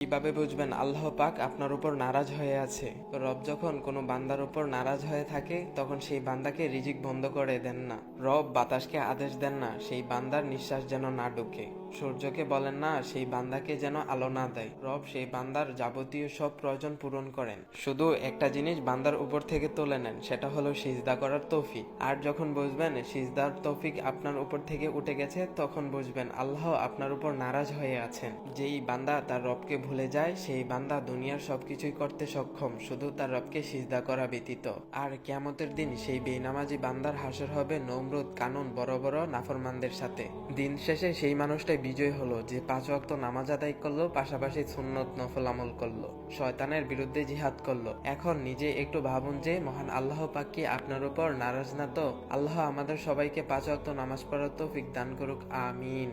কীভাবে বুঝবেন আল্লাহ পাক আপনার উপর নারাজ হয়ে আছে? তো রব যখন কোনো বান্দার উপর নারাজ হয়ে থাকে, তখন সেই বান্দাকে রিজিক বন্ধ করে দেন না। রব বাতাসকে আদেশ দেন না, সেই বান্দার নিঃশ্বাস যেন না ঢুকে। সূর্যকে বলেন না, সেই বান্দাকে যেন আলো না দেয়। রব সেই বান্দার যাবতীয় সব প্রয়োজন পূরণ করেন। শুধু একটা জিনিস বান্দার উপর থেকে তুলে নেন, সেটা হলো সিজদা করার তৌফিক। আর যখন বুঝবেন সিজদার তৌফিক আপনার উপর থেকে উঠে গেছে, তখন বুঝবেন আল্লাহ আপনার উপর নারাজ হয়ে আছেন। যেই বান্দা তার রবকে ভুলে যায়, সেই বান্দা দুনিয়ার সবকিছুই করতে সক্ষম, শুধু তার রবকে সিজদা করা ব্যতীত। আর কিয়ামতের দিন সেই বেনামাজি বান্দার হাসর হবে নমরুদ, কানুন, বড় বড় নাফরমানদের সাথে। দিন শেষে সেই মানুষটাই বিজয় হলো, যে পাঁচ ওয়াক্ত নামাজ আদায় করল, পাশাপাশি সুন্নত নফল আমল করল, শয়তানের বিরুদ্ধে জিহাদ করল। এখন নিজে একটু ভাবুন যে, মহান আল্লাহ পাক আপনার উপর নারাজ না তো? আল্লাহ আমাদের সবাইকে পাঁচ ওয়াক্ত নামাজ পড়ার তৌফিক দান করুক, আমিন।